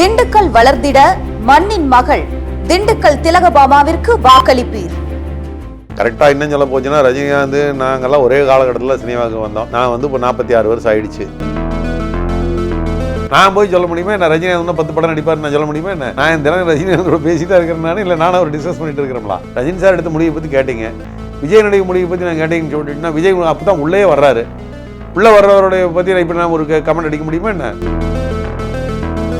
திண்டுக்கல் வளர்ந்திட மண்ணின் மகள் திண்டுக்கல் திலகபாமாவிற்கு வாக்களிப்பீர். கரெக்டாக இன்னும் சொல்ல போச்சுன்னா ரஜினிகாந்த் நாங்கெல்லாம் ஒரே காலகட்டத்தில் சினிமாவுக்கு வந்தோம். நான் வந்து இப்போ நாற்பத்தி ஆறு வருஷம் ஆயிடுச்சு. நான் போய் சொல்ல முடியுமா என்ன? ரஜினிகாந்த் இன்னும் பத்து படம் நடிப்பார் நான் சொல்ல முடியுமா என்ன? நான் இந்த தினம் ரஜினிகாந்தோட பேசிட்டு தான் இருக்கிறேன் இல்லை நானும் அவர் டிஸ்கஸ் பண்ணிட்டு இருக்கிறோம்ல? ரஜினி சார் எடுத்த முடிவை பற்றி கேட்டீங்க. விஜய் நடிகை முடிவை பற்றி நான் கேட்டீங்கன்னு சொல்லிட்டுனா விஜய் அப்போ தான் உள்ளே வர்றாரு. உள்ளே வர்றவருடைய பற்றி நான் இப்போ நான் ஒரு கமெண்ட் அடிக்க முடியுமா என்ன?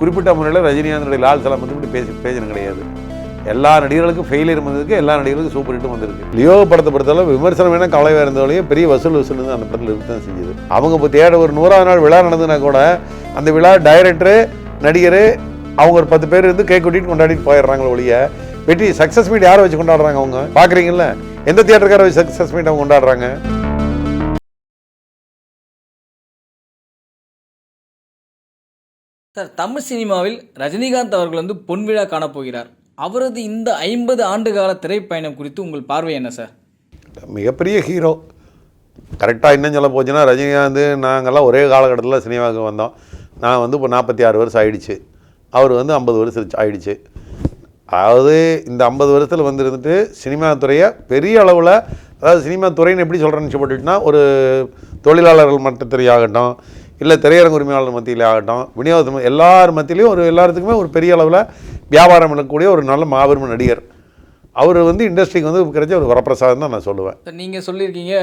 குறிப்பிட்ட முறையில் ரஜினிகாந்தனுடைய லால் சலம் வந்து பேசி பேசின கிடையாது. எல்லா நடிகர்களுக்கும் ஃபெயிலியர் வந்திருக்கு எல்லா நடிகர்களுக்கும் சூப்பர் ஹிட்டும் வந்திருக்கு. லியோ படத்தை பொறுத்தளவு விமர்சனம் வேணா கவலையாக இருந்தவளையும் பெரிய வசூல் வசூல் அந்த படத்தில் இருக்க தான் செஞ்சது. அவங்க இப்போ தேட ஒரு நூறாவது நாள் விழா நடந்ததுன்னா கூட அந்த விழா டைரக்டரு நடிகர் அவங்க ஒரு பத்து பேர் இருந்து கேக் கூட்டிகிட்டு கொண்டாடிட்டு போயிடுறாங்களே ஒழிய வெற்றி சக்ஸஸ் மீட் யாரை வச்சு கொண்டாடுறாங்க அவங்க? பார்க்குறீங்களா எந்த தியேட்டருக்கார வச்சு சக்ஸஸ் மீட் அவங்க கொண்டாடுறாங்க? சார் தமிழ் சினிமாவில் ரஜினிகாந்த் அவர்கள் வந்து பொன்விழா காணப்போகிறார் அவரது இந்த ஐம்பது ஆண்டு கால திரைப்பயணம் குறித்து உங்கள் பார்வை என்ன சார்? மிகப்பெரிய ஹீரோ. கரெக்டாக இன்னும் சொல்ல போச்சுன்னா ரஜினிகாந்த் நாங்கள்லாம் ஒரே காலகட்டத்தில் சினிமாவுக்கு வந்தோம். நான் வந்து இப்போ நாற்பத்தி ஆறு வருஷம் ஆயிடுச்சு. அவர் வந்து ஐம்பது வருஷம் ஆயிடுச்சு. அதாவது இந்த ஐம்பது வருஷத்தில் வந்துருந்துட்டு சினிமா துறையை பெரிய அளவில் அதாவது சினிமா துறைன்னு எப்படி சொல்கிறேன்னு சொல்லிட்டுனா ஒரு தொழிலாளர்கள் மட்டத்துறை ஆகட்டும் இல்லை திரையரங்கு உரிமையாளர் மத்தியில் ஆகட்டும் விநியோகத்து எல்லார் மத்தியிலையும் ஒரு எல்லாத்துக்குமே ஒரு பெரிய அளவில் வியாபாரம் பண்ணக்கூடிய ஒரு நல்ல மாபெரும் நடிகர். அவர் வந்து இண்டஸ்ட்ரிக்கு வந்து கிடைச்ச ஒரு வரப்பிரசாதம் தான் நான் சொல்லுவேன். நீங்கள் சொல்லியிருக்கீங்க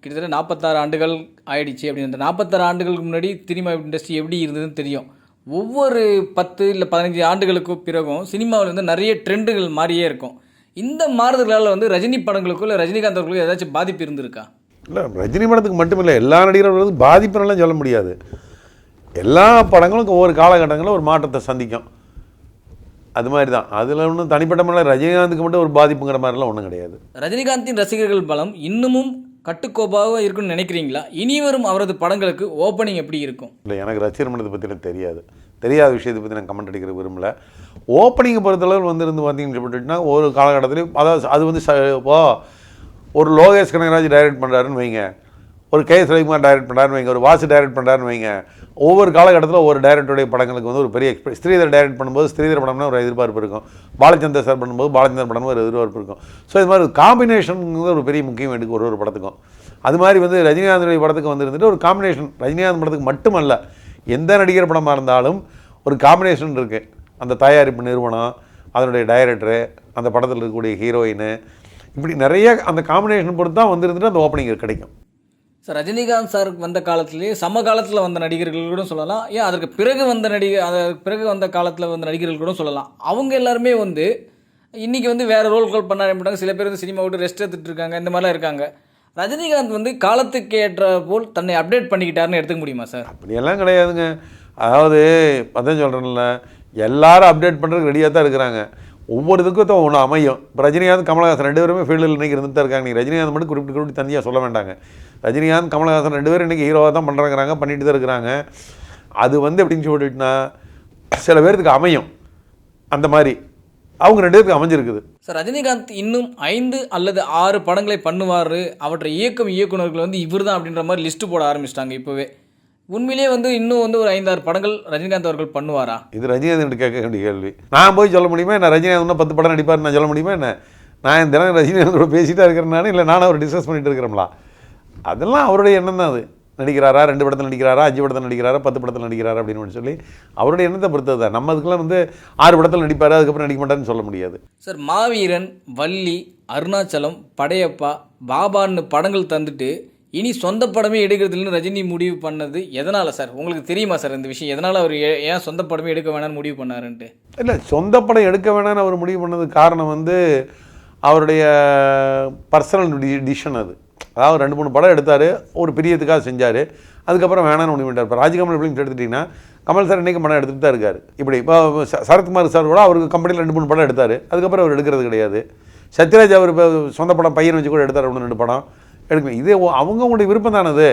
கிட்டத்தட்ட நாற்பத்தாறு ஆண்டுகள் ஆயிடுச்சு அப்படின்னு. அந்த நாற்பத்தாறு ஆண்டுகளுக்கு முன்னாடி சினிமா இண்டஸ்ட்ரி எப்படி இருந்ததுன்னு தெரியும். ஒவ்வொரு பத்து இல்லை பதினஞ்சு ஆண்டுகளுக்கு பிறகும் சினிமாவில் வந்து நிறைய ட்ரெண்டுகள் மாறியே இருக்கும். இந்த மாறுதல்களால் வந்து ரஜினி படங்களுக்கோ இல்லை ரஜினிகாந்த் ஏதாச்சும் பாதிப்பு இருந்திருக்கா? இல்லை ரஜினி படத்துக்கு மட்டும் இல்லை எல்லா நடிகர்களும் பாதிப்புனெல்லாம் சொல்ல முடியாது. எல்லா படங்களும் ஒவ்வொரு காலகட்டங்களில் ஒரு மாற்றத்தை சந்திக்கும். அது மாதிரி தான் அதில் ஒன்றும் தனிப்பட்ட முறையில் ரஜினிகாந்துக்கு மட்டும் ஒரு பாதிப்புங்கிற மாதிரிலாம் ஒன்றும் கிடையாது. ரஜினிகாந்தின் ரசிகர்கள் பலம் இன்னமும் கட்டுக்கோப்பாக இருக்குன்னு நினைக்கிறீங்களா? இனி வரும் அவரது படங்களுக்கு ஓப்பனிங் எப்படி இருக்கும்? இல்லை எனக்கு ரசிகர் மன்றத்தை பற்றி எனக்கு தெரியாது. தெரியாத விஷயத்தை பற்றி நான் கமெண்ட் அடிக்கிற விரும்பல. ஓப்பனிங்கை பொறுத்தளவு வந்து இருந்து பார்த்தீங்கன்னு சொல்லிட்டுனா ஒரு காலகட்டத்திலையும் அதாவது அது வந்து ச இப்போ ஒரு லோகேஷ் கனகராஜ் டைரக்ட் பண்ணுறாருன்னு வைங்க. ஒரு கே. எஸ் ரவிக்குமார் டைரக்ட் பண்ணுறாருன்னு வைங்க. ஒரு வாசு டைரக்ட் பண்ணுறாருன்னு வைங்க. ஒவ்வொரு காலகட்டத்தில் ஒவ்வொரு டைரக்டருடைய படங்களுக்கு வந்து ஒரு பெரிய எக்ஸ்பெ ஸ்ரீதர் டைரக்ட் பண்ணும்போது ஸ்ரீதர் படம்னா ஒரு எதிர்பார்ப்பு இருக்கும். பாலச்சந்தர் சார் பண்ணும்போது பாலச்சந்தர் படம் ஒரு எதிர்பார்ப்பு இருக்கும். ஸோ இது மாதிரி காம்பினேஷன் ஒரு பெரிய முக்கியம் எடுக்கும் ஒரு ஒரு படத்துக்கும். அது மாதிரி வந்து ரஜினிகாந்தனுடைய படத்துக்கு வந்து இருந்துட்டு ஒரு காம்பினேஷன் ரஜினிகாந்த் படத்துக்கு மட்டுமல்ல எந்த நடிகர் படமாக இருந்தாலும் ஒரு காம்பினேஷன் இருக்குது அந்த தயாரிப்பு நிறுவனம் அதனுடைய டைரக்டரு அந்த படத்தில் இருக்கக்கூடிய ஹீரோயின் இப்படி நிறைய அந்த காம்பினேஷன் பொறுத்து தான் வந்து இருந்துட்டு அந்த ஓப்பனிங் கிடைக்கும். சார் ரஜினிகாந்த் சார் வந்த காலத்திலேயே சம காலத்தில் வந்த நடிகர்கள் கூட சொல்லலாம். ஏன் அதற்கு பிறகு வந்த நடிகர் அதற்கு பிறகு வந்த காலத்தில் வந்த நடிகர்கள் கூட சொல்லலாம். அவங்க எல்லாருமே வந்து இன்றைக்கி வந்து வேறு ரோல்கள் பண்ண ஆரம்பிட்டாங்க சில பேர் வந்து சினிமா விட்டு ரெஸ்ட் எடுத்துட்டு இருக்காங்க. இந்த மாதிரிலாம் இருக்காங்க. ரஜினிகாந்த் வந்து காலத்துக்கு ஏற்ற போல் தன்னை அப்டேட் பண்ணிக்கிட்டாருன்னு எடுத்துக்க முடியுமா சார் அப்படியெல்லாம் கிடையாதுங்க. அதாவது அதான் சொல்கிறேன்ல எல்லாரும் அப்டேட் பண்ணுறதுக்கு ரெடியாக தான் இருக்கிறாங்க. ஒவ்வொரு இதுக்கும் தான் ஒன்று அமையும். இப்போ ரஜினிகாந்த் கமலஹாசன் ரெண்டு பேருமே ஃபீல்டில் இன்றைக்கி இருந்துட்டு தான் இருக்காங்க. நீ ரஜினிகாந்த் மட்டும் குறிப்பிட்டு குறிப்பிட்டு தனியாக சொல்ல வேண்டாங்க. ரஜினிகாந்த் கமலஹாசன் ரெண்டு பேரும் இன்றைக்கி ஹீரோவாக தான் பண்ணுறாங்கிறாங்க பண்ணிட்டு தான் இருக்கிறாங்க அது வந்து எப்படின்னு சொல்லிட்டுனா சில பேர்த்துக்கு அமையும். அந்த மாதிரி. அவங்க ரெண்டு பேருக்கு அமைஞ்சிருக்குது. சார் ரஜினிகாந்த் இன்னும் ஐந்து அல்லது ஆறு படங்களை பண்ணுவார். அவற்றை இயக்கும் இயக்குனர்கள் வந்து இவர் தான் அப்படின்ற மாதிரி லிஸ்ட்டு போட ஆரம்பிச்சிட்டாங்க இப்போவே. உண்மையிலேயே வந்து இன்னும் வந்து ஒரு ஐந்தாறு படங்கள் ரஜினிகாந்த் அவர்கள் பண்ணுவாரா? இது ரஜினிகாந்த் கேட்க வேண்டிய கேள்வி. நான் போய் சொல்ல முடியுமா என்ன? ரஜினிகாந்த் இன்னும் பத்து படம் நடிப்பார் நான் சொல்ல முடியுமா என்ன? நான் தினம் ரஜினிகாந்தோட பேசிட்டா இருக்கிறேன் நான் இல்லை நானும் அவர் டிஸ்கஸ் பண்ணிட்டு இருக்கிறோம்ல. அதெல்லாம் அவருடைய எண்ணம் தான் அது. நடிக்கிறாரா? ரெண்டு படத்தில் நடிக்கிறாரா? அஞ்சு படத்தில் நடிக்கிறாரா? பத்து படத்தில் நடிக்கிறாரா அப்படின்னு சொல்லி அவருடைய எண்ணத்தை பொறுத்தது தான். நம்ம அதுக்கெல்லாம் வந்து ஆறு படத்தில் நடிப்பார் அதுக்கப்புறம் நடிக்க மாட்டாருன்னு சொல்ல முடியாது. சார் மாவீரன் வள்ளி அருணாச்சலம் படையப்பா பாபான்னு படங்கள் தந்துட்டு இனி சொந்த படமே எடுக்கிறதுலன்னு ரஜினி முடிவு பண்ணது எதனால் சார்? உங்களுக்கு தெரியுமா சார் இந்த விஷயம்? எதனால் அவர் ஏன் சொந்த படமே எடுக்க வேணாம்னு முடிவு பண்ணாருன்ட்டு? இல்லை சொந்த படம் எடுக்க வேணாம்னு அவர் முடிவு பண்ணதுக்கு காரணம் வந்து அவருடைய பர்சனல் டிசிஷன் அது. அதாவது ரெண்டு மூணு படம் எடுத்தார் ஒரு பிரியத்துக்காக செஞ்சார். அதுக்கப்புறம் வேணாம்னு முடிவு பண்ணிட்டார். இப்போ ராஜ்கமல் ஃபிலிம்ஸ் எடுத்துட்டிங்கன்னா கமல் சார் இன்றைக்கும் படம் எடுத்துகிட்டு தான் இருக்கார். இப்படி இப்போ சரத்குமார் சார் கூட அவருக்கு கம்பெனியில் ரெண்டு மூணு படம் எடுத்தார். அதுக்கப்புறம் அவர் எடுக்கிறது கிடையாது. சத்யராஜ் அவர் இப்போ சொந்த படம் பையன் வச்சு கூட எடுத்தார் ஒன்று ரெண்டு படம். எடுக்கணும். இது ஒ- அவங்கவுங்களுடைய விருப்பம் தானது?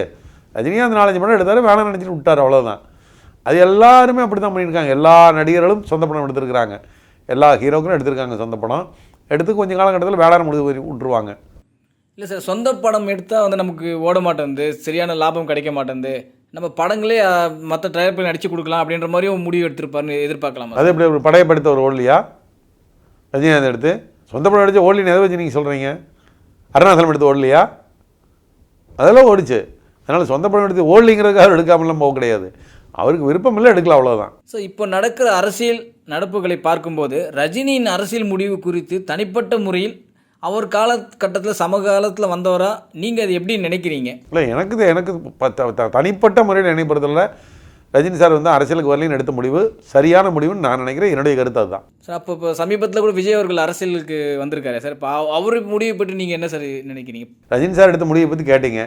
ரஜினிகாந்த் நாலஞ்சு படம் எடுத்தார் வேணாம்னு நினச்சிட்டு விட்டார் அவ்வளோதான் அது எல்லாருமே அப்படி தான் பண்ணியிருக்காங்க. எல்லா நடிகர்களும் சொந்த படம் எடுத்திருக்கிறாங்க. எல்லா ஹீரோக்களும் எடுத்திருக்காங்க சொந்த படம். எடுத்து கொஞ்சம் காலகட்டத்தில் வேளாண் முடிவு விட்டுருவாங்க. இல்லை சார் சொந்த படம் எடுத்தால் வந்து நமக்கு ஓட மாட்டேங்குது சரியான லாபம் கிடைக்க மாட்டேங்குது நம்ம படங்களே மற்ற தயாரிப்பில் நடிச்சு கொடுக்கலாம் அப்படின்ற மாதிரியும் முடிவு எடுத்திருப்பாருன்னு எதிர்பார்க்கலாமா அது எப்படி ஒரு படையப்படுத்த ஒரு ஓடலையா ரஜினிகாந்த் எடுத்து. சொந்த படம் எடுத்து ஓடலின்னு எதை வச்சு நீங்கள் சொல்கிறீங்க அருணாசலம் எடுத்து ஓடலையா அதெல்லாம் ஓடிச்சு. அதனால் சொந்த படம் எடுத்து ஓடலிங்கிறதுக்காக எடுக்காமலாம் போக கிடையாது. அவருக்கு விருப்பம் இல்லை எடுக்கல அவ்வளோதான் ஸோ இப்போ நடக்கிற அரசியல் நடப்புகளை பார்க்கும்போது ரஜினியின் அரசியல் முடிவு குறித்து தனிப்பட்ட முறையில் அவர் காலகட்டத்தில் சமகாலத்தில் வந்தவரா? நீங்கள் அது எப்படி நினைக்கிறீங்க? இல்லை எனக்கு எனக்கு தனிப்பட்ட முறையில் நினைப்படுறதில்ல ரஜினி சார் வந்து அரசியலுக்கு வரலைன்னு எடுத்த முடிவு சரியான முடிவுன்னு நான் நினைக்கிறேன். என்னுடைய கருத்து அதுதான். சார் அப்போ இப்போ சமீபத்தில் கூட விஜய் அவர்கள் அரசியலுக்கு வந்திருக்காரு சார்? இப்போ அவர் முடிவு பற்றி நீங்கள் என்ன சார் நினைக்கிறீங்க? ரஜினி சார் எடுத்த முடிவை பற்றி கேட்டீங்க.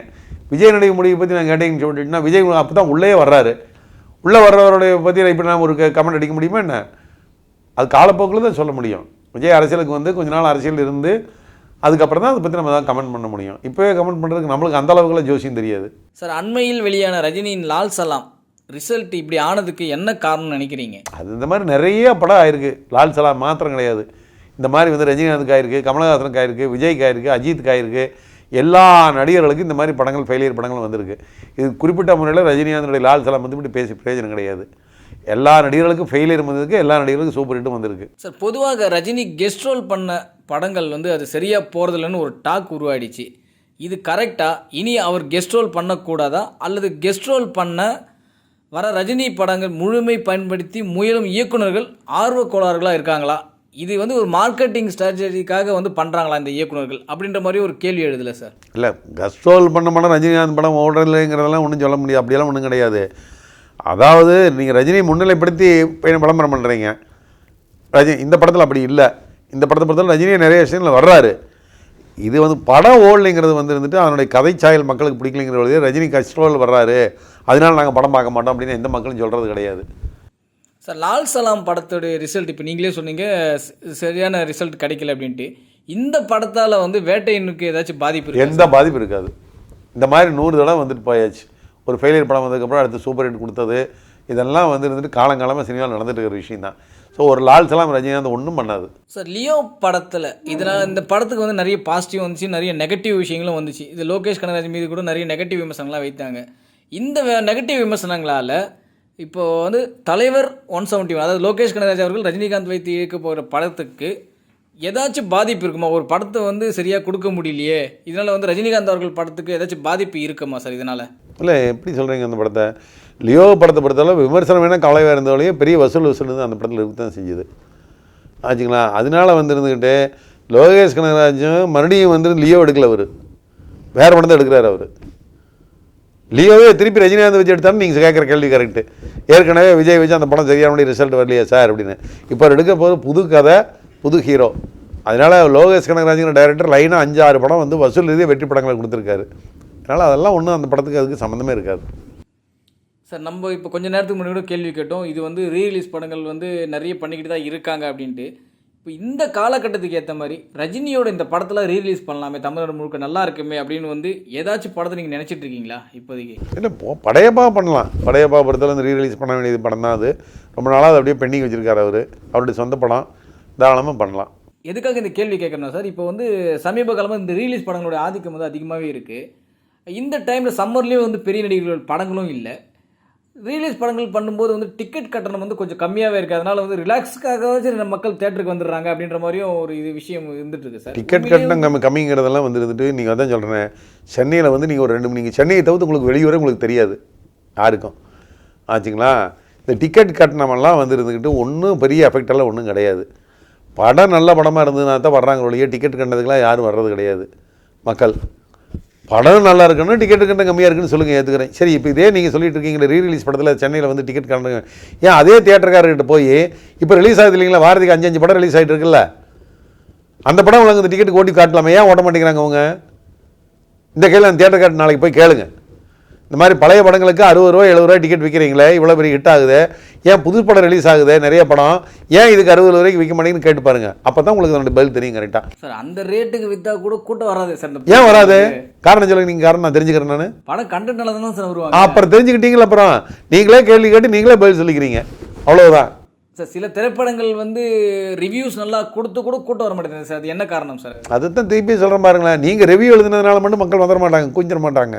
விஜய் நடிகை முடிவை பற்றி நான் கேட்டீங்கன்னு சொல்லிட்டுனா விஜய் அப்போ தான் உள்ளே வர்றாரு. உள்ளே வர்றவருடைய பற்றி இப்போ நான் ஒரு கமெண்ட் அடிக்க முடியுமா என்ன? அது காலப்போக்கில் தான் சொல்ல முடியும். விஜய் அரசியலுக்கு வந்து கொஞ்ச நாள் அரசியல் இருந்து அதுக்கப்புறம் தான் அதை பற்றி நம்ம தான் கமெண்ட் பண்ண முடியும். இப்போவே கமெண்ட் பண்ணுறதுக்கு நம்மளுக்கு அந்த அளவுக்குலாம் ஜோசியம் தெரியாது. சார் அண்மையில் வெளியான ரஜினியின் லால் சலாம் ரிசல்ட் இப்படி ஆனதுக்கு என்ன காரணம்னு நினைக்கிறீங்க? அது இந்த மாதிரி நிறைய படம் ஆயிருக்கு. லால் சலாம் மாத்திரம் கிடையாது. இந்த மாதிரி வந்து ரஜினிகாந்துக்கு ஆயிருக்கு கமலஹாசனுக்கு ஆயிருக்கு விஜய்க்கு ஆயிருக்கு அஜித்துக்கு ஆயிருக்கு. எல்லா நடிகர்களுக்கும் இந்த மாதிரி படங்கள் ஃபெயிலியர் படங்கள் வந்திருக்கு. இது குறிப்பிட்ட முறையில் ரஜினிகாந்தனுடைய லால் சலாம் வந்து இப்படி பேசி பிரயோஜனம் கிடையாது. எல்லா நடிகர்களுக்கும் ஃபெயிலியர் வந்திருக்கு எல்லா நடிகர்களுக்கும் சூப்பர் ஹிட்டும் வந்திருக்கு. சார் பொதுவாக ரஜினி கெஸ்ட் ரோல் பண்ண படங்கள் வந்து அது சரியாக போகிறதில்லன்னு ஒரு டாக் உருவாயிடுச்சு. இது கரெக்டாக இனி அவர் கெஸ்ட் ரோல் பண்ணக்கூடாதா? அல்லது கெஸ்ட் ரோல் பண்ண வர ரஜினி படங்கள் முழுமை பயன்படுத்தி முயலும் இயக்குனர்கள் ஆர்வ கோளாறுகளாக இருக்காங்களா? இது வந்து ஒரு மார்க்கெட்டிங் ஸ்ட்ராட்டஜிக்காக வந்து பண்ணுறாங்களா இந்த இயக்குனர்கள் அப்படின்ற மாதிரி ஒரு கேள்வி எழுதலை சார் இல்லை கஸ்ட்ரோல் பண்ண படம் ரஜினிகாந்த் படம் ஓடலைங்கிறதெல்லாம் ஒன்றும் சொல்ல முடியாது. அப்படியெல்லாம் ஒன்றும் கிடையாது. அதாவது நீங்கள் ரஜினியை முன்னிலைப்படுத்தி போய் விளம்பரம் பண்ணுறீங்க ரஜினி இந்த படத்தில் அப்படி இல்லை. இந்த படத்தை பொறுத்தவரை ரஜினியை நிறைய விஷயங்கள் வர்றாரு. இது வந்து படம் ஓடலைங்கிறது வந்து இருந்துட்டு அதனுடைய கதை சாயல் மக்களுக்கு பிடிக்கலைங்கிறது ரஜினி கஸ்ட்ரோல் வர்றாரு. அதனால நாங்கள் படம் பார்க்க மாட்டோம் அப்படின்னு எந்த மக்களும் சொல்கிறது கிடையாது. சார் லால் சலாம் படத்தோடைய ரிசல்ட் இப்போ நீங்களே சொன்னீங்க சரியான ரிசல்ட் கிடைக்கல அப்படின்ட்டு. இந்த படத்தால் வந்து வேட்டையனுக்கு ஏதாச்சும் பாதிப்பு? எந்த பாதிப்பு இருக்காது. இந்த மாதிரி நூறு தடவை வந்துட்டு போயாச்சு. ஒரு ஃபெயிலியர் படம் வந்ததுக்கப்புறம் அடுத்து சூப்பர் ஹிட் கொடுத்தது. இதெல்லாம் வந்து இருந்துட்டு காலங்காலமாக சினிமாவில் நடந்துட்டு இருக்கிற விஷயம் தான் ஸோ ஒரு லால் சலாம் ரஜினிகாந்த் ஒன்றும் பண்ணாது. சார் லியோ படத்தில் இதனால் இந்த படத்துக்கு வந்து நிறைய பாசிட்டிவ் வந்துச்சு நிறைய நெகட்டிவ் விஷயங்களும் வந்துச்சு. இது லோகேஷ் கனகராஜ் மீது கூட நிறைய நெகட்டிவ் விமர்சனங்கள்லாம் வைத்தாங்க. இந்த நெகட்டிவ் விமர்சனங்களால் இப்போ வந்து தலைவர் ஒன் செவன்ட்டி அதாவது லோகேஷ் கனகராஜ் அவர்கள் ரஜினிகாந்த் வைத்து இயக்க போகிற படத்துக்கு ஏதாச்சும் பாதிப்பு இருக்குமா? ஒரு படத்தை வந்து சரியாக கொடுக்க முடியலையே. இதனால் வந்து ரஜினிகாந்த் அவர்கள் படத்துக்கு ஏதாச்சும் பாதிப்பு இருக்குமா சார் இதனால்? இல்லை எப்படி சொல்கிறீங்க அந்த படத்தை? லியோ படத்தை பொறுத்தளவு விமர்சனம் வேணால் கவலையாக இருந்தாலையும் பெரிய வசூல் வசூல் அந்த படத்தில் இருக்க தான் செஞ்சுது. ஆச்சுங்களா? அதனால வந்து இருந்துக்கிட்டு லோகேஷ் கனகராஜும் மறுபடியும் வந்து லியோ எடுக்கல அவர். வேறு படம் தான் எடுக்கிறார் அவர். லியோவே திருப்பி ரஜினிகாந்த் வச்சு எடுத்தாலும் நீங்கள் கேட்குற கேள்வி கரெக்டு ஏற்கனவே விஜய் வச்சு அந்த படம் சரியான ரிசல்ட் வரலையா சார் அப்படின்னு. இப்போ எடுக்க போது புது கதை புது ஹீரோ அதனால் லோகேஷ் கனகராஜுங்கிற டைரக்டர் லைனாக அஞ்சு ஆறு படம் வந்து வசூல் ரீதியாக வெற்றி படங்களை கொடுத்துருக்காரு. அதனால் அதெல்லாம் ஒன்றும் அந்த படத்துக்கு அதுக்கு சம்மந்தமே இருக்காது. சார் நம்ம இப்போ கொஞ்ச நேரத்துக்கு முன்னாடி கூட கேள்வி கேட்டோம். இது வந்து ரீரிலீஸ் படங்கள் வந்து நிறைய பண்ணிக்கிட்டு தான் இருக்காங்க அப்படின்ட்டு. இப்போ இந்த காலகட்டத்துக்கு ஏற்ற மாதிரி ரஜினியோட இந்த படத்தில் ரீரிலீஸ் பண்ணலாமே தமிழ்நாடு முழுக்க நல்லா இருக்குமே அப்படின்னு வந்து ஏதாச்சும் படத்தை நீங்கள் நினச்சிட்டு இருக்கீங்களா இப்போதைக்கு? இல்லை படையப்பா பண்ணலாம். படையப்பா படத்தில் வந்து ரீரிலீஸ் பண்ண வேண்டியது படம் தான் அது. ரொம்ப நாளாக அது அப்படியே பெண்டிங் வச்சிருக்காரு அவர். அவருடைய சொந்த படம். தாராளமாக பண்ணலாம். எதுக்காக இந்த கேள்வி கேட்குறேன்னா சார் இப்போ வந்து சமீப காலமாக இந்த ரீலீஸ் படங்களோட ஆதிக்கம் வந்து அதிகமாகவே இருக்குது இந்த டைமில் சம்மர்லேயும் வந்து பெரிய நடிகர்கள் படங்களும் இல்லை. ரீலீஸ் படங்கள் பண்ணும்போது வந்து டிக்கெட் கட்டணம் வந்து கொஞ்சம் கம்மியாகவே இருக்குது அதனால வந்து ரிலாக்ஸ்க்காகவாச்சும் நம்ம மக்கள் தேட்டருக்கு வந்துடுறாங்க அப்படின்ற மாதிரியும் ஒரு இது விஷயம் இருந்துட்டு இருக்கு சார் டிக்கெட் கட்டணம் கம்மி கம்மிங்கிறதெல்லாம் வந்து இருந்துட்டு நீங்கள் அதான் சொல்கிறேன் சென்னையில் வந்து நீங்கள் ஒரு ரெண்டு நீங்கள் சென்னையை தவிர்த்து உங்களுக்கு வெளியூரே உங்களுக்கு தெரியாது. யாருக்கும். ஆச்சுங்களா? இந்த டிக்கெட் கட்டணமெல்லாம் வந்து இருந்துக்கிட்டு ஒன்றும் பெரிய எஃபெக்ட் எல்லாம் ஒன்றும் கிடையாது. படம் நல்ல படமாக இருந்ததுனா தான் வர்றாங்க ஒழிய டிக்கெட் கட்டணத்துக்குலாம் யாரும் வர்றது கிடையாது. மக்கள். படம் நல்லா இருக்கணும் டிக்கெட் கட்டணம் கம்மியாக இருக்குன்னு சொல்லுங்கள் ஏற்றுக்கிறேன் சரி இப்போ இதே நீங்கள் சொல்லிட்டு இருக்கீங்களே ரீ ரிலீஸ் படத்தில் சென்னையில் வந்து டிக்கெட் கட்டணம் ஏன் அதே தியேட்டர்காரர்கிட்ட போய் இப்போ ரிலீஸ் ஆகுது இல்லைங்களா வாரத்துக்கு அஞ்சு அஞ்சு படம் ரிலீஸ் ஆகிட்டு இருக்குல்ல? அந்த படம் உங்களுக்கு இந்த டிக்கெட் ஓட்டி காட்டலாமே? ஏன் ஓட்ட மாட்டேங்கிறாங்க அவங்க? இந்த கேள்வி அந்த தேட்டர் காட்டு நாளைக்கு போய் கேளுங்கள் இந்த மாதிரி பழைய படங்களுக்கு அறுபது ரூபா எழுபது ரூபா டிக்கெட் விற்கிறீங்களே இவ்வளோ பெரிய ஹிட் ஆகுது. ஏன் புது படம் ரிலீஸ் ஆகுது? நிறைய படம். ஏன் இதுக்கு அறுபது ரூபாய்க்கு விற்க மாட்டேங்குன்னு கேட்டு பாருங்க. அப்போ தான் உங்களுக்கு பதில் தெரியும் கரெக்டாக சார் அந்த ரேட்டுக்கு விற்றா கூட கூட்டம் வராது சார் ஏன் வராது? காரணம் சொல்லுங்க நீங்கள் காரணம் நான் தெரிஞ்சுக்கிறேன் நான். படம் கண்டென்ட்னால தானே சார் வருவாங்க. அப்புறம் தெரிஞ்சுக்கிட்டீங்களா அப்புறம். நீங்களே கேள்வி கேட்டு நீங்களே பதில் சொல்லிக்கிறீங்க. அவ்வளவுதான். சார் சில திரைப்படங்கள் வந்து ரிவ்யூஸ் நல்லா கொடுத்து கூட கூட்டம் வர மாட்டேங்குது சார். அது என்ன காரணம் சார்? அதுதான் திருப்பி சொல்கிறேன் பாருங்களேன். நீங்கள் ரிவ்யூ எழுதுனதுனால மட்டும் மக்கள் வந்துட மாட்டாங்க குஞ்சிட மாட்டாங்க.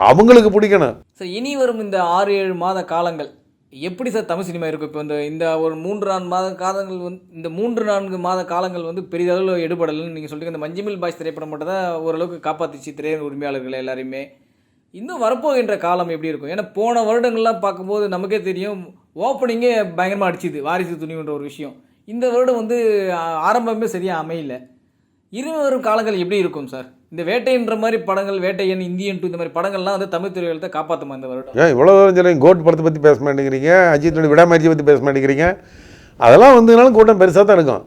அவங்களுக்கு பிடிக்கணும். சார் இனி வரும் இந்த ஆறு ஏழு மாத காலங்கள். எப்படி சார் தமிழ் சினிமா இருக்கும்? இப்போ இந்த இந்த ஒரு மூன்று நான்கு மாத காலங்கள் வந்து இந்த மூன்று நான்கு மாத காலங்கள் வந்து பெரிதளவில் எடுபடலைன்னு நீங்கள் சொல்லிட்டு இந்த மஞ்சுமில் பாய்ஸ் திரைப்படம் மட்டும் தான் ஓரளவுக்கு காப்பாற்றிச்சு திரையரங்க உரிமையாளர்கள் எல்லாரையுமே. இன்னும் வரப்போகின்ற காலம் எப்படி இருக்கும்? ஏன்னா போன வருடங்கள்லாம் பார்க்கும்போது நமக்கே தெரியும் ஓப்பனிங்கே பயங்கரமாக அடிச்சுது வாரிசு துணிவுன்ற ஒரு விஷயம். இந்த வருடம் வந்து ஆரம்பமே சரியாக அமையல. இருவரும் காலங்கள் எப்படி இருக்கும் சார்? இந்த வேட்டைன்ற மாதிரி படங்கள் வேட்டையன் இந்தியன் டூ இந்த மாதிரி படங்கள்லாம் வந்து தமிழ் திரையுலகத்தை காப்பாற்றுமா இந்த வருடம்? ஏன் இவ்வளோ தூரம் சொல்லி கோட் படத்தை பற்றி பேச மாட்டேங்கிறீங்க. அஜித்தோட விடாமரிச்சியை பற்றி பேச மாட்டேங்கிறீங்க. அதெல்லாம் வந்துனாலும் கூட்டம் பெருசாக தான் இருக்கும்.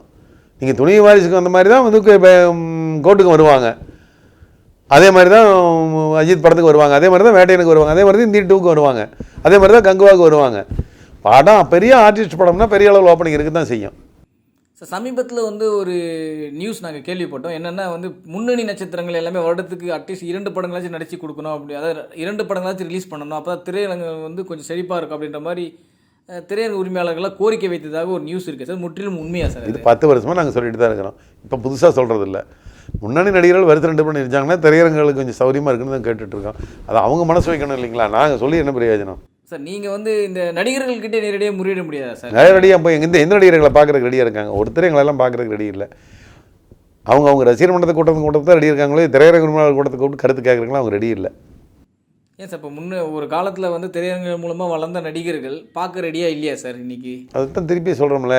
நீங்கள் துணி வாரிசுக்கு அந்த மாதிரி தான் வந்து கோட்டுக்கு வருவாங்க. அதே மாதிரி தான் அஜித் படத்துக்கு வருவாங்க. அதே மாதிரி தான் வேட்டையனுக்கு வருவாங்க. அதே மாதிரி தான் இந்தியன் டூக்கு வருவாங்க. அதே மாதிரி தான் கங்குவாவுக்கு வருவாங்க. படம் பெரிய ஆர்டிஸ்ட் படம்னா பெரிய அளவில் ஓப்பனிங் இருக்க தான் செய்யும். சார் சமீபத்தில் வந்து ஒரு நியூஸ் நாங்கள் கேள்விப்பட்டோம். என்னென்னா வந்து முன்னணி நட்சத்திரங்கள் எல்லாமே வருடத்துக்கு அட்லீஸ்ட் இரண்டு படங்களாச்சும் நடிச்சு கொடுக்கணும் அப்படி அதாவது இரண்டு படங்களாச்சும் ரிலீஸ் பண்ணணும். அப்போ தான் திரையரங்கம் வந்து கொஞ்சம் செழிப்பாக இருக்கும் அப்படின்ற மாதிரி திரையரங்க உரிமையாளர்களாக கோரிக்கை வைத்ததாக ஒரு நியூஸ் இருக்குது சார் முற்றிலும் உண்மையாக சார் இது பத்து வருஷமாக நாங்கள் சொல்லிட்டு தான் இருக்கிறோம். இப்போ புதுசாக சொல்கிறது இல்லை முன்னணி நடிகர்கள் வருஷம் ரெண்டு படம் நடிச்சாங்கன்னா திரையரங்குகளுக்கு கொஞ்சம் சௌரியமாக இருக்குன்னு தான் கேட்டுட்ருக்கோம் அது அவங்க மனசு வைக்கணும் இல்லைங்களா? நாங்கள் சொல்லி என்ன பிரயோஜனம்? சார் நீங்கள் வந்து இந்த நடிகர்கள்கிட்ட நேரடியாக முறையிட முடியாதா சார்? நேரடியாக போய் எந்த எந்த நடிகர்களை பார்க்குறதுக்கு ரெடியாக இருக்காங்க. ஒருத்தர் எங்களெல்லாம் பார்க்குறதுக்கு ரெடி இல்லை. அவங்க அவங்க ரசிகர் மன்றத்தை கூட்டத்தை கூட்டத்தை ரெடி இருக்காங்களே திரையரங்க உரிமையாளர் கூட்டத்தை கூப்பிட்டு கருத்து கேட்குறீங்களா அவங்க ரெடி இல்லை. ஏன் சார் இப்போ முன்ன ஒரு காலத்தில் வந்து திரையரங்குகள் மூலமாக வளர்ந்த நடிகர்கள் பார்க்க ரெடியாக இல்லையா சார் இன்னைக்கு? அதுதான் திருப்பி சொல்கிறோம்ல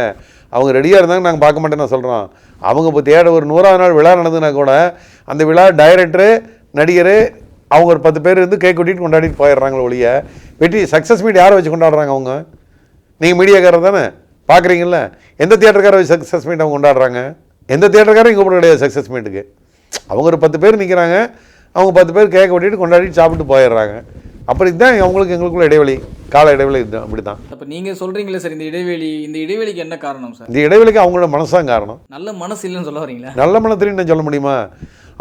அவங்க ரெடியாக இருந்தாங்க நாங்கள் பார்க்க மாட்டேன்னு நான் சொல்கிறோம் அவங்க இப்போ தேட ஒரு நூறாவது நாள் விழா நடந்ததுன்னா கூட அந்த விழா டைரக்டரு நடிகர் அவங்க ஒரு பத்து பேர் இருந்து கேக் வெட்டிட்டு கொண்டாடிட்டு போயிடுறாங்களே ஒழிய வெற்றி சக்ஸஸ் மீட் யாரை வச்சு கொண்டாடுறாங்க அவங்க? நீங்கள் மீடியாக்காரர் தானே? பார்க்குறீங்கல்ல? எந்த தியேட்டருக்கார வச்சு சக்ஸஸ் மீட் அவங்க கொண்டாடுறாங்க? எந்த தியேட்டருக்காரும் இங்கே கூட கிடையாது சக்ஸஸ் மீட்டுக்கு அவங்க ஒரு பத்து பேர் நிற்கிறாங்க அவங்க பத்து பேர் கேக் வெட்டிட்டு கொண்டாடிட்டு சாப்பிட்டு போயிடுறாங்க. அப்படி தான் அவங்களுக்கு எங்களுக்குள்ள இடைவெளி கால இடைவெளி இதுதான் அப்படி தான் அப்போ நீங்கள் சொல்கிறீங்களே சார் இந்த இடைவெளி இந்த இடைவெளிக்கு என்ன காரணம் சார் இந்த இடைவெளிக்கு அவங்களோட மனசுதான் காரணம். நல்ல மனசு இல்லைன்னு சொல்ல வரீங்களா? நல்ல மனத்திலையும் நான் சொல்ல முடியுமா?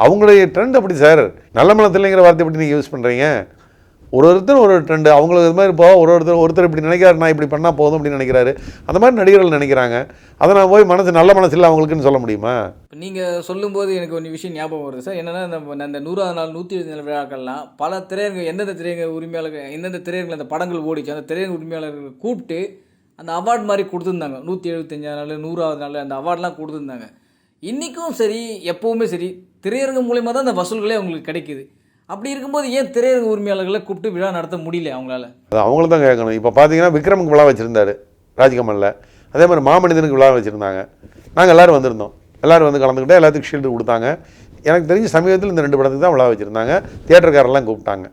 அவங்களுடைய ட்ரெண்ட் அப்படி சார் நல்ல மனத்தில்லைங்கிற வார்த்தை எப்படி நீங்கள் யூஸ் பண்ணுறீங்க ஒரு ஒருத்தர் ஒரு ட்ரெண்டு அவங்களுக்கு இது மாதிரி இப்போ ஒரு ஒருத்தர் ஒருத்தர் இப்படி நினைக்கிறாரு நான் இப்படி பண்ணால் போதும் அப்படின்னு நினைக்கிறாரு. அந்த மாதிரி நடிகர்கள் நினைக்கிறாங்க. அதை நான் போய் மனசு நல்ல மனசு இல்லை அவங்களுக்குன்னு சொல்ல முடியுமா? இப்போ நீங்கள் சொல்லும்போது எனக்கு ஒரு விஷயம் ஞாபகம் வருது சார் என்னென்னா நம்ம அந்த நூறாவது நாள் நூற்றி இருபது நாள் விழாக்கள்லாம் பல திரையரங்கு எந்தெந்த திரையரங்க உரிமையாளர்கள் எந்தெந்த திரையரங்கில் அந்த படங்கள் ஓடிச்சு அந்த திரையரங்க உரிமையாளர்கள் கூப்பிட்டு அந்த அவார்ட் மாதிரி கொடுத்துருந்தாங்க. நூற்றி எழுபத்தஞ்சாவது நாள் நூறாவது நாள் அந்த அவார்ட்லாம் கொடுத்துருந்தாங்க. இன்றைக்கும் சரி எப்போவுமே சரி திரையரங்கு மூலியமாக தான் அந்த வசூல்களே அவங்களுக்கு கிடைக்குது. அப்படி இருக்கும்போது ஏன் திரையரங்க உரிமையாளர்களை கூப்பிட்டு விழா நடத்த முடியல அவங்களால? அது அவங்கள தான் கேட்கணும். இப்போ பார்த்தீங்கன்னா விக்ரமுக்கு விழா வச்சுருந்தாரு ராஜ்கமலில். அதே மாதிரி மாமனிதனுக்கு விழா வச்சுருந்தாங்க. நாங்கள் எல்லோரும் வந்திருந்தோம். எல்லோரும் வந்து கலந்துக்கிட்டு எல்லாத்துக்கும் ஷீல்டு கொடுத்தாங்க. எனக்கு தெரிஞ்சு சமீபத்தில் இந்த ரெண்டு படத்துக்கு தான் விழா வச்சுருந்தாங்க. தியேட்டர்காரெல்லாம் கூப்பிட்டாங்க.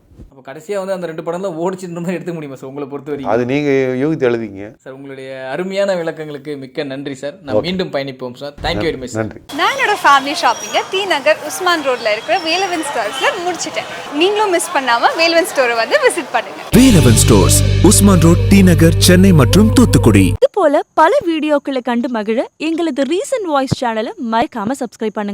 கடைசியாக வந்து அந்த ரெண்டு படம் தான் ஓடிச்சுன்ற மாதிரி எடுத்துக்க முடியுமா சார்? உங்களை பொறுத்த வரைக்கும்? அது நீங்கள் யூகித்து எழுதிங்க சார் உங்களுடைய அருமையான விளக்கங்களுக்கு மிக்க நன்றி சார். நான் மீண்டும் பயணிப்போம் சார். தேங்க்யூ வெரி மச் நன்றி. நான் என்னோட ஃபேமிலி ஷாப்பிங்கை டி நகர் உஸ்மான் ரோட்ல இருக்கிற வேலவன் ஸ்டோர்ஸில் முடிச்சிட்டேன். நீங்களும் மிஸ் பண்ணாம வேலவன் ஸ்டோரை வந்து விசிட் பண்ணுங்க. Velavan stores Usman road T Nagar Chennai மற்றும் தூத்துக்குடி. இது போல பல வீடியோக்களை கண்டு மகிழ எங்களது ரீசன்ட் வாய்ஸ் சேனலை மறக்காம சப்ஸ்கிரைப் பண்ணுங்க.